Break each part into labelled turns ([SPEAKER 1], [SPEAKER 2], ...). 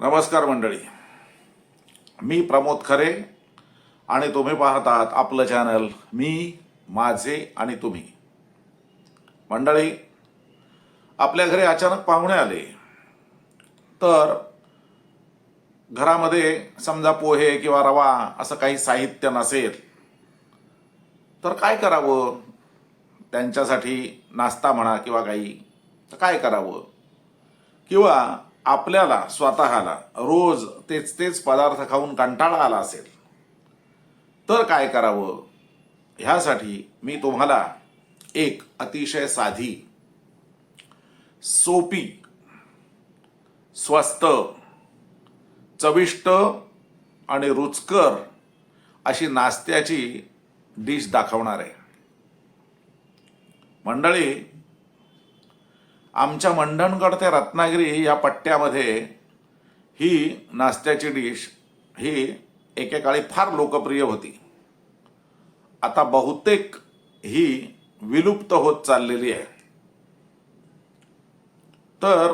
[SPEAKER 1] नमस्कार मंडळी. मी प्रमोद खरे आणि तुम्ही पाहत आहात आपलं चॅनल मी माझे आणि तुम्ही. मंडळी आपल्या घरी अचानक पाहुणे आले. तर घरामध्ये समजा पोहे किंवा रवा असं काही साहित्य नसेल तर काय करावं? त्यांच्यासाठी नाश्ता म्हणा किंवा काही तर काय करावं? किंवा आपल्याला स्वतःला रोज तेच तेच पदार्थ खाऊन कंटाळा आला असेल तर काय करावं? ह्यासाठी मी तुम्हाला एक अतिशय साधी सोपी स्वस्त चविष्ट आणि रुचकर अशी नाश्त्याची डिश दाखवणार आहे. मंडळी आमच्या मंडणगड ते रत्नागिरी या पट्ट्यामध्ये ही नाश्त्याची डिश ही एकेकाळी फार लोकप्रिय होती. आता बहुतेक ही विलुप्त होत चाललेली आहे. तर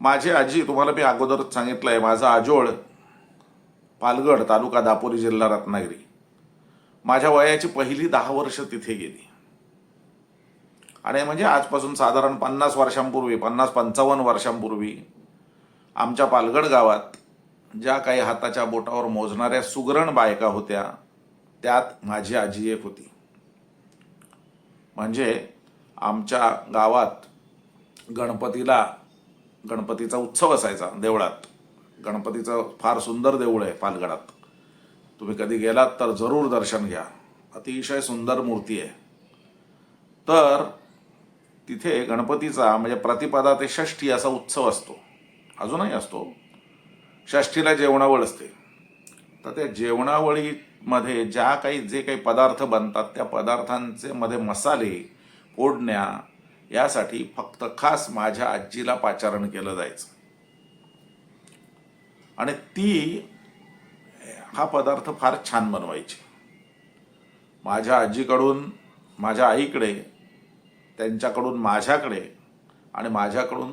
[SPEAKER 1] माझी आजी तुम्हाला मी अगोदरच सांगितलं आहे माझा आजोळ पालगड तालुका दापोली जिल्हा रत्नागिरी. माझ्या वयाची पहिली दहा वर्ष तिथे गेली. आणि म्हणजे आजपासून साधारण पन्नास वर्षांपूर्वी पन्नास पंचावन्न वर्षांपूर्वी आमच्या पालगड गावात ज्या काही हाताच्या बोटावर मोजणाऱ्या सुगरण बायका होत्या त्यात माझी आजी एक होती. म्हणजे आमच्या गावात गणपतीला गणपतीचा उत्सव असायचा देवळात. गणपतीचं फार सुंदर देऊळ आहे पालगडात तुम्ही कधी गेलात तर जरूर दर्शन घ्या. अतिशय सुंदर मूर्ती आहे. तर तिथे गणपतीचा म्हणजे प्रतिपदा ते षष्ठी असा उत्सव असतो. अजूनही असतो. षष्ठीला जेवणावळ असते. तर त्या जेवणावळीमध्ये ज्या काही जे काही पदार्थ बनतात त्या पदार्थांचे मध्ये मसाले फोडण्या यासाठी फक्त खास माझ्या आजीला पाचारण केलं जायचं. आणि ती हा पदार्थ फार छान बनवायची. माझ्या आजीकडून माझ्या आईकडे त्यांच्याकडून माझ्याकडे आणि माझ्याकडून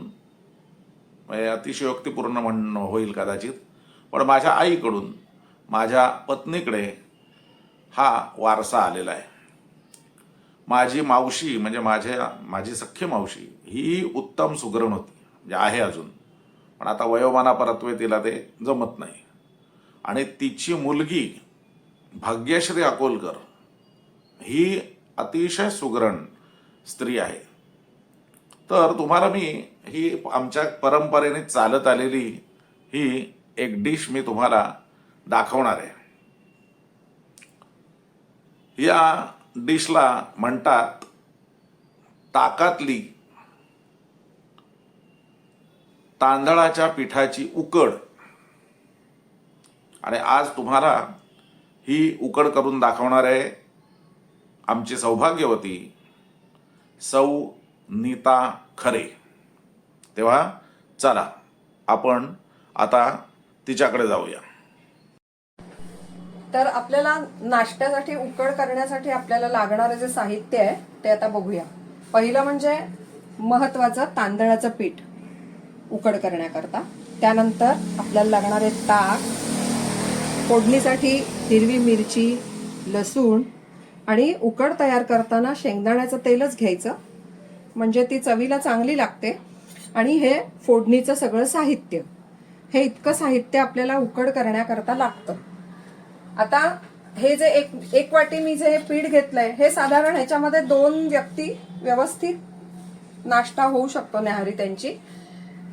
[SPEAKER 1] म्हणजे अतिशयोक्तीपूर्ण म्हणणं होईल कदाचित पण माझ्या आईकडून माझ्या पत्नीकडे हा वारसा आलेला आहे. माझी मावशी म्हणजे माझ्या माझी सख्खी मावशी ही उत्तम सुगरण होती म्हणजे आहे अजून. पण आता वयोमानापरत्वे तिला ते जमत नाही. आणि तिची मुलगी भाग्यश्री अकोलकर ही अतिशय सुगरण स्त्री आहे. तर तुम्हाला मी ही आमच्या परंपरेने चालत आलेली ही एक डिश मी तुम्हाला दाखवणार आहे. या डिशला म्हणतात ताकातली तांदळाच्या पिठाची उकड. आणि आज तुम्हाला ही उकड करून दाखवणार आहे आमची सौभाग्यवती सौ नीता खरे. तेव्हा चला आपण आता तिच्याकडे जाऊया.
[SPEAKER 2] तर आपल्याला नाश्त्यासाठी उकड करण्यासाठी आपल्याला लागणारं जे साहित्य आहे ते आता बघूया. पहिलं म्हणजे महत्वाचं तांदळाचं पीठ उकड करण्याकरता. त्यानंतर आपल्याला लागणारे ताक फोडणीसाठी हिरवी मिरची लसूण आणि उकड तयार करताना शेंगदाण्याचं तेलच घ्यायचं. म्हणजे ती चवीला चांगली लागते. आणि हे फोडणीचं सगळं साहित्य. हे इतकं साहित्य आपल्याला उकड करण्याकरता लागतं. आता हे जे एक एक वाटी मी जे हे पीठ घेतलंय हे साधारण ह्याच्यामध्ये दोन व्यक्ती व्यवस्थित नाश्ता होऊ शकतो न्याहारी त्यांची.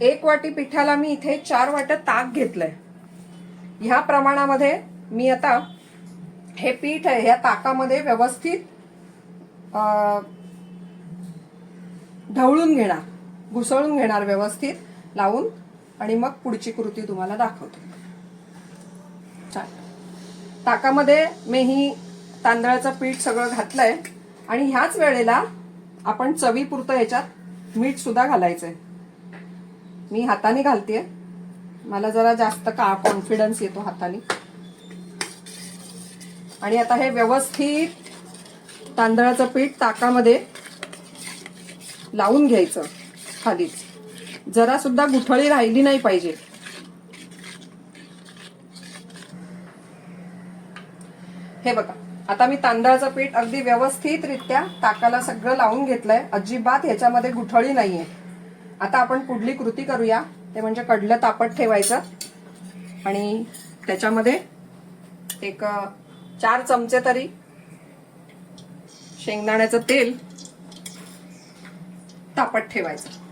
[SPEAKER 2] एक वाटी पिठाला मी इथे चार वाटं ताक घेतलंय. ह्या प्रमाणामध्ये मी आता हे पीठ आहे ह्या ताकामध्ये व्यवस्थित ढवळून घेणार घुसळून घेणार व्यवस्थित लावून आणि मग पुढची कृती तुम्हाला दाखवते. चालेल ताकामध्ये मी ही तांदळाचं पीठ सगळं घातलंय आणि ह्याच वेळेला आपण चवीपुरतं याच्यात मीठ सुद्धा घालायचंय. मी हाताने घालते मला जरा जास्त का कॉन्फिडन्स येतो हाताने. आणि आता हे व्यवस्थित तांदळाचं पीठ ताकामध्ये लावून घ्यायचं खालीच. जरा सुद्धा गुठळी राहिली नाही पाहिजे. हे बघा आता मी तांदळाचं पीठ अगदी व्यवस्थितरित्या ताकाला सगळं लावून घेतलंय. अजिबात ह्याच्यामध्ये गुठळी नाहीये. आता आपण पुढली कृती करूया. ते म्हणजे कडलं तापट ठेवायचं. आणि त्याच्यामध्ये एक चार चमचे तरी. शेंगदाण्याचं तेल. तापट ठेवायचं.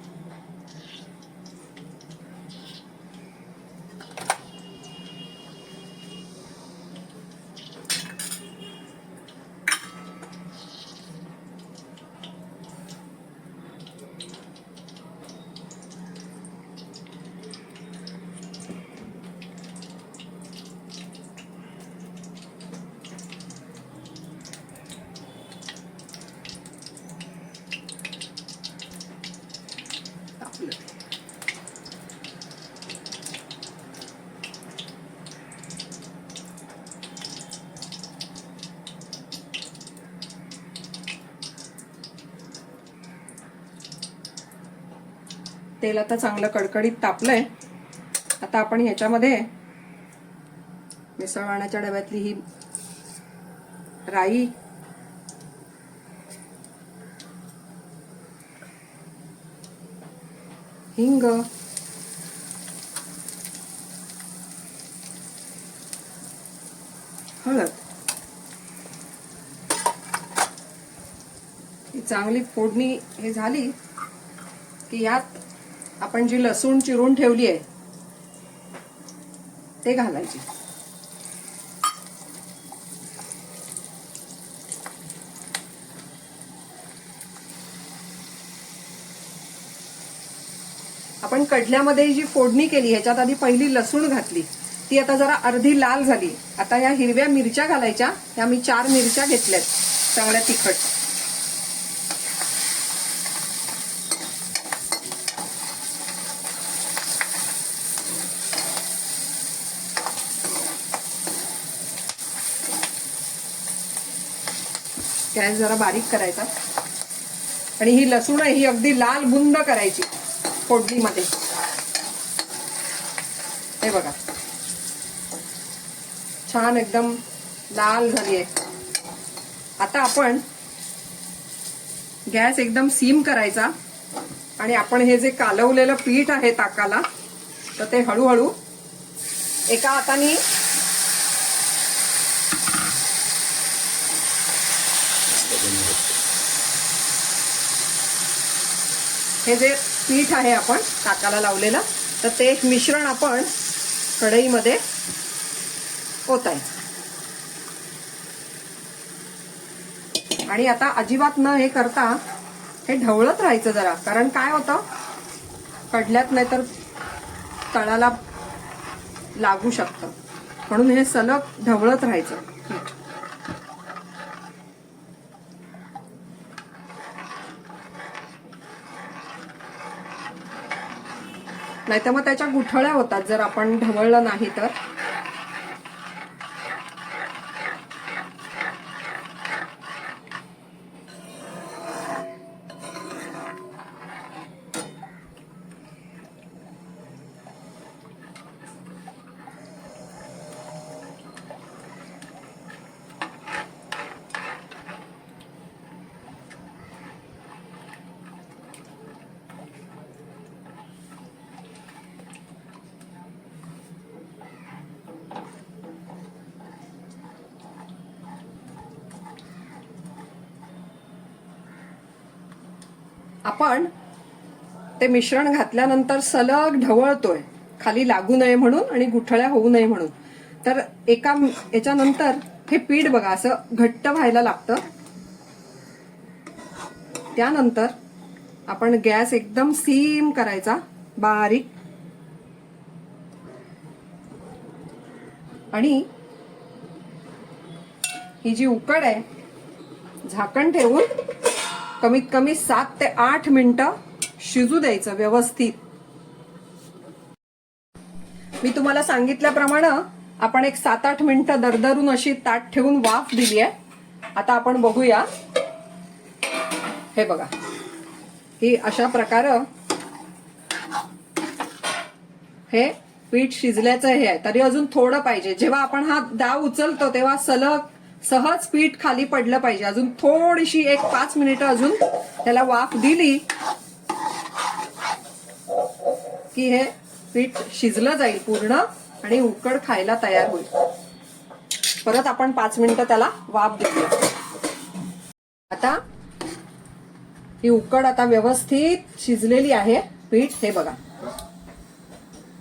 [SPEAKER 2] तेल आता चांगलं कडकडीत तापलंय. आता आपण ह्याच्यामध्ये मिसळवाण्याच्या डब्यातली ही राई हिंग हळद ही चांगली फोडणी हे झाली की यात आपण जी लसूण चिरून ठेवली आहे ते घालायची. आपण कडल्यामध्ये जी फोडणी केली ह्याच्यात आधी पहिली लसूण घातली. ती आता जरा अर्धी लाल झाली. आता या हिरव्या मिरच्या घालायच्या. ह्या मी चार मिरच्या घेतल्यात चांगल्या तिखट. गॅस जरा बारीक करायचा. आणि ही लसूण ही अगदी लाल बुंद करायची फोडणीमध्ये. हे बघा. छान एकदम लाल झाली आहे. आता आपण गॅस एकदम सीम करायचा. आणि आपण हे जे कालवलेलं पीठ आहे ताकाला तर ते हळूहळू एका हाताने हे जे पीठ आहे आपण ताकाला लावलेलं तर ते एक मिश्रण आपण कढईमध्ये ओतायचं आणि आता अजिबात न हे करता हे ढवळत राहायचं जरा कारण काय होतं? कडल्यात नाही तर तळाला लागू शकतं. म्हणून हे सलग ढवळत राहायचं. नाहीतर नाही मग त्याच्या गुठळ्या होतात जर आपण ढवळलं नाही तर. आपण ते मिश्रण घातल्यानंतर सलग ढवळतोय. खाली लागू नये म्हणून आणि गुठळ्या होऊ नये म्हणून. तर एका याच्यानंतर हे पीठ बघा असं घट्ट व्हायला लागतं. त्यानंतर आपण गॅस एकदम सीम करायचा बारीक. आणि ही जी उकड आहे झाकण ठेवून कमीत कमी सात ते आठ मिनिटं शिजू द्यायचं व्यवस्थित. मी तुम्हाला सांगितल्याप्रमाणे आपण एक सात आठ मिनिटं दरदरून अशी ताट ठेवून वाफ दिली आहे आता आपण बघूया. हे बघा. ही अशा प्रकारे हे पीठ शिजल्याचं हे आहे. तरी अजून थोडं पाहिजे. जेव्हा आपण हा दाव उचलतो तेव्हा सलग सहज पीठ खाली पडलं पाहिजे. अजून थोडीशी एक पाच मिनिटं अजून त्याला वाफ दिली की हे पीठ शिजलं जाईल पूर्ण आणि उकड खायला तयार होईल. परत आपण पाच मिनिटं त्याला वाफ देऊया. आता ही उकड आता व्यवस्थित शिजलेली आहे पीठ हे बघा.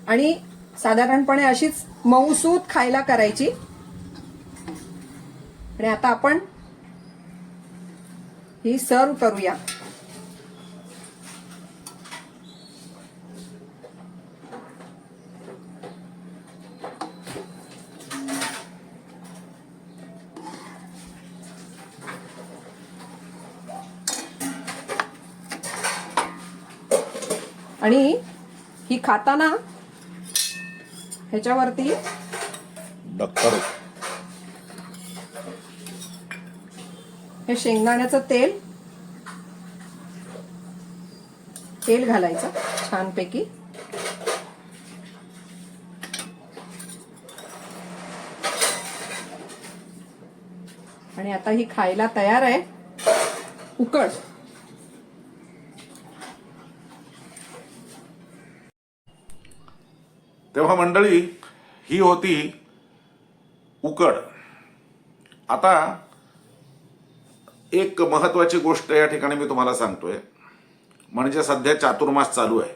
[SPEAKER 2] आणि साधारणपणे अशीच मऊसूत खायला करायची. आणि आता आपण ही सर्व करूया. आणि ही खाताना ह्याच्यावरती
[SPEAKER 1] डॉक्टर
[SPEAKER 2] हे शेंगदाण्याचं तेल. तेल घालायचं छानपैकी. आणि आता ही खायला तयार आहे. उकड
[SPEAKER 1] तेव्हा मंडळी ही होती उकड आता एक महत्वाची गोष्ट या ठिकाणी मी तुम्हाला सांगतोय. म्हणजे सध्या चातुर्मास चालू आहे.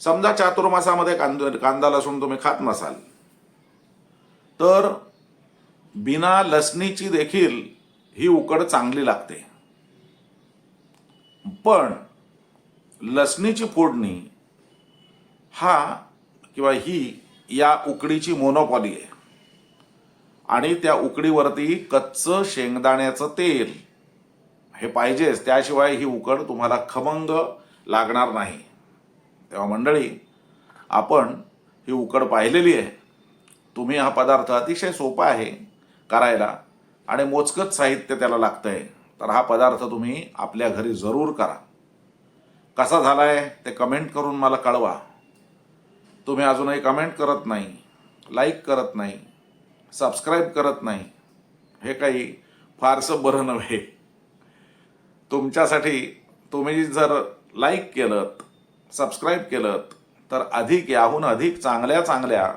[SPEAKER 1] समजा चातुर्मासामध्ये कांदा कांदा लसूण तुम्ही खात नसाल तर बिना लसणीची देखील ही उकड चांगली लागते. पण लसणीची फोडणी हा किंवा ही या उकडीची मोनोपॉली आहे. आणि त्या उकडीवरती कच्चं शेंगदाण्याचं तेल. हे पाहिजेच. त्याशिवाय ही उकड तुम्हाला खमंग लागणार नाही. तेव्हा मंडळी आपण ही उकड पाहिलेली आहे. तुम्ही हा पदार्थ अतिशय सोपा आहे करायला आणि मोजकच साहित्य त्याला लागतं आहे तर हा पदार्थ तुम्ही आपल्या घरी जरूर करा. कसा झाला आहे ते कमेंट करून मला कळवा. तुम्ही अजूनही कमेंट करत नाही लाईक करत नाही सबस्क्राईब करत नाही. हे काही फारसं बरं नव्हे. तुमच्यासाठी तुम्ही जर लाईक केलं सबस्क्राईब केलं तर अधिक याहून अधिक चांगल्या चांगल्या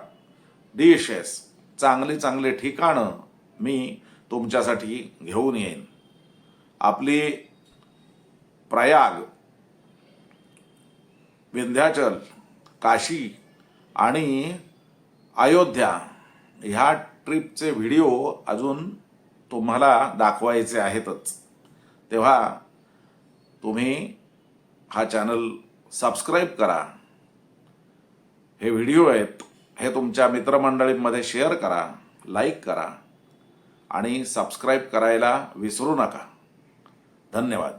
[SPEAKER 1] डिशेस चांगली चांगली ठिकाणं मी तुमच्यासाठी घेऊन येईन. आपली प्रयाग विंध्याचल काशी आणि अयोध्या ह्या ट्रिपचे व्हिडिओ अजून तुम्हाला दाखवायचे आहेतच. तेव्हा तुम्ही हा चॅनल सबस्क्राईब करा. हे व्हिडिओ आहेत हे तुमच्या मित्रमंडळींमध्ये शेअर करा लाईक करा आणि सबस्क्राईब करायला विसरू नका. धन्यवाद.